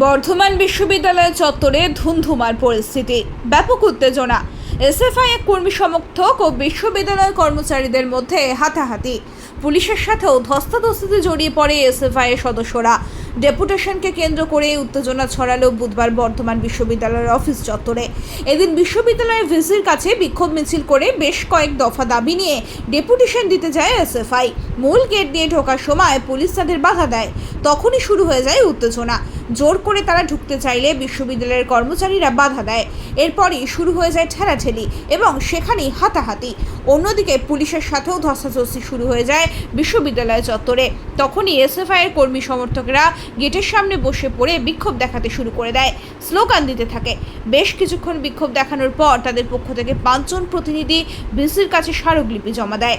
বর্ধমান বিশ্ববিদ্যালয় চত্বরে ধুমধুমার পরিস্থিতি। ব্যাপক উত্তেজনা। এসএফআই এক কর্মী সমর্থক ও বিশ্ববিদ্যালয় কর্মচারীদের মধ্যে হাতাহাতি। পুলিশের সাথেও ধস্তাধস্তিতে জড়িয়ে পড়ে এসএফআই এর সদস্যরা। ডেপুটেশনকে কেন্দ্র করে উত্তেজনা ছড়ালো বুধবার বর্ধমান বিশ্ববিদ্যালয়ের অফিস চত্বরে। এদিন বিশ্ববিদ্যালয়ের ভিসির কাছে বিক্ষোভ মিছিল করে বেশ কয়েক দফা দাবি নিয়ে ডেপুটেশন দিতে যায় এসএফআই। মূল গেট দিয়ে ঢোকার সময় পুলিশ তাদের বাধা দেয়। তখনই শুরু হয়ে যায় উত্তেজনা। জোর করে তারা ঢুকতে চাইলে বিশ্ববিদ্যালয়ের কর্মচারীরা বাধা দেয়। এরপরই শুরু হয়ে যায় ঠেলাঠেলি এবং সেখানেই হাতাহাতি। অন্যদিকে পুলিশের সাথেও ধস্তাধস্তি শুরু হয়ে যায় বিশ্ববিদ্যালয় চত্বরে। তখনই এসএফআই এর কর্মী সমর্থকরা গেটের সামনে বসে পড়ে বিক্ষোভ দেখাতে শুরু করে দেয়। স্লোগান দিতে থাকে। বেশ কিছুক্ষণ বিক্ষোভ দেখানোর পর তাদের পক্ষ থেকে পাঁচজন প্রতিনিধি ভিসির কাছে স্মারকলিপি জমা দেয়।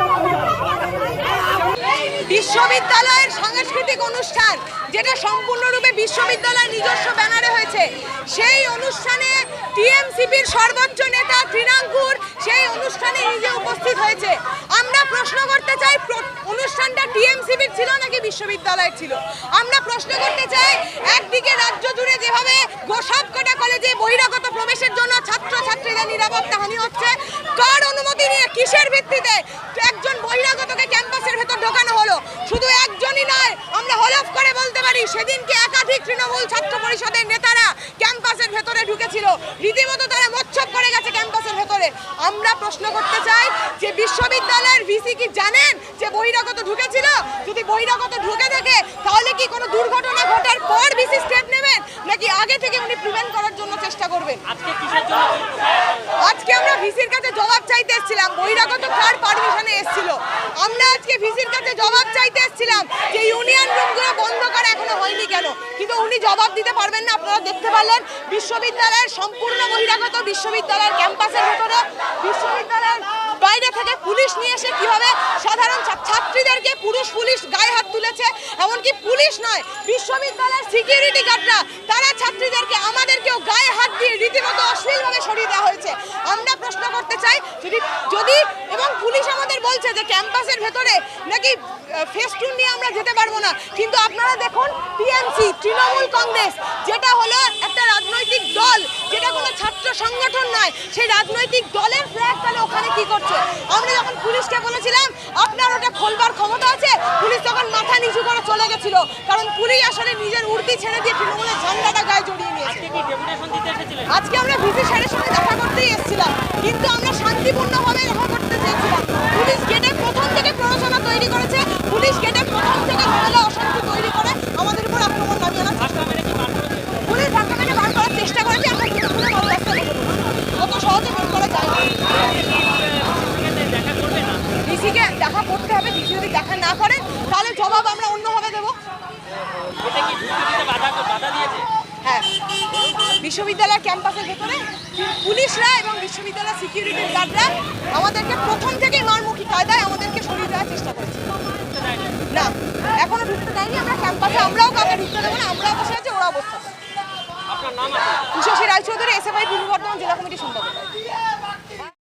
বিশ্ববিদ্যালয়ের সাংস্কৃতিক অনুষ্ঠান, যেটা সম্পূর্ণরূপে বিশ্ববিদ্যালয়ের নিজস্ব ব্যানারে হয়েছে, সেই অনুষ্ঠানে টিএমসিপির সর্বোচ্চ নেতা তৃণাঙ্কুর সেই অনুষ্ঠানে নিজে উপস্থিত হয়েছে। আমরা প্রশ্ন করতে চাই অনুষ্ঠানটা টিএমসিপির ছিল নাকি বিশ্ববিদ্যালয়ের ছিল? আমরা প্রশ্ন করতে চাই, একদিকে রাজ্য জুড়ে যেভাবে গো- সবকটা কলেজে বহিরাগত প্রবেশের জন্য ছাত্র ছাত্রীদের নিরাপত্তা হানি হচ্ছে, কার অনুমতি নিয়ে কিসের ভিত্তিতে একজন বহিরাগতকে ক্যাম্পাসের ভেতর ঢোকানো হলো শুধু একজনই নয় আমরা হলফ করে বলতে পারি সেদিনকে একাধিক তৃণমূল ছাত্র পরিষদের নেতারা ক্যাম্পাসের ভেতরে ঢুকেছিল। রীতিমতো তারা মচ্ছপ করে গেছে ক্যাম্পাসের ভেতরে। আমরা প্রশ্ন করতে চাই যে বিশ্ববিদ্যালয়ের ভিসি কি জানেন যে বহিরাগত ঢুকেছিল? যদি বহিরাগত ঢুকে থাকে তাহলে কি কোনো দুর্ঘটনা ঘটার পর ভিসি স্টেপ নেবেন? নাকি আগে থেকে উনি প্রিভেন্ট করার জন্য চেষ্টা করবেন? আজকে আমরা ভিসির কাছে জবাব চাইতে এসেছিলাম। বহিরাগত কার পারমিশনে এসেছিল? আমরা আজকে ভিসির কাছে জবাব চাইতে এসেছিলাম যে ইউনিয়ন রুমগুলো বন্ধ কেন? কিন্তু উনি জবাব দিতে পারবেন না, আপনারা দেখতে পারলেন, বিশ্ববিদ্যালয়ের সম্পূর্ণ বহিরাগত বিশ্ববিদ্যালয়ের ক্যাম্পাসের ভেতরে, বিশ্ববিদ্যালয়ের বাইরে থেকে পুলিশ নিয়ে এসে কীভাবে সাধারণ ছাত্রীদেরকে পুরুষ পুলিশ গায়ে হাত তুলেছে, এমনকি পুলিশ নয়, বিশ্ববিদ্যালয়ের সিকিউরিটি গার্ডরা তারা ছাত্রীদেরকে আমাদেরকেও গায়ে হাত দিয়ে রীতিমতো অশ্লীলভাবে সরিয়ে দেওয়া হয়েছে। আমরা প্রশ্ন করতে চাই, যদি যদি এবং পুলিশ আমাদের বলছে যে ক্যাম্পাসের ভেতরে নাকি ফেস্টুন নিয়ে আমরা যেতে পারব না। কিন্তু আপনারা দেখুন টিএমসি তৃণমূল কংগ্রেস যেটা হলো একটা রাজনৈতিক দল যেটা কোনো ছাত্র সংগঠন নয় সেই রাজনৈতিক দলের ফ্ল্যাগ তাহলে ওখানে কি করছে? আমরা যখন পুলিশকে বলেছিলাম আপনার ওটা খোলবার ক্ষমতা আছে? পুলিশ তখন মাথা নিচু করে চলে গেছিল কারণ পুলিশ আসলে নিজের উর্দি ছেড়ে দিয়ে তৃণমূলের ঝান্ডাটা গায়ে জড়িয়ে নিয়েছে। আজকে আমরা ভিসি স্যারের সঙ্গে দেখা করতেই এসেছিলাম কিন্তু আমরা শান্তিপূর্ণভাবে দেখা করতে চেয়েছিলাম পুলিশ গেটে প্রথম থেকে প্ররোচনা তৈরি করেছে পুলিশ গেটে প্রথম থেকে ঝামেলা অশান্তি তৈরি করে আমাদের উপর আক্রমণ নামিয়ে আনার চেষ্টা করেছে পুলিশ ধাক্কা মেরে বার করার চেষ্টা করেছে আমরা ঘুরে ঘুরে ভালো রাস্তা বসে পড়েছি। অত সহজে বের করা যায় না ডিসিকে দেখা করতে হবে ডিসি যদি দেখা না করে তাহলে জবাব আমরা অন্যভাবে দেবো। হ্যাঁ বিশ্ববিদ্যালয়ের ক্যাম্পাসের ভেতরে পুলিশরা এবং বিশ্ববিদ্যালয়ের সিকিউরিটি গার্ডরা আমাদেরকে প্রথম থেকেই মারমুখী কায়দায় আমাদেরকে সরিয়ে দেওয়ার চেষ্টা করেছে। না এখনও ঢুকতে দেয়নি আমরা ক্যাম্পাসে আমরাও কাউকে ঢুকতে দেবো না আমরাও বসে আছি ওরাও বসে আছে? উষসী রায়চৌধুরী এসএফআই পূর্ব বর্ধমান জেলা কমিটির সভাপতি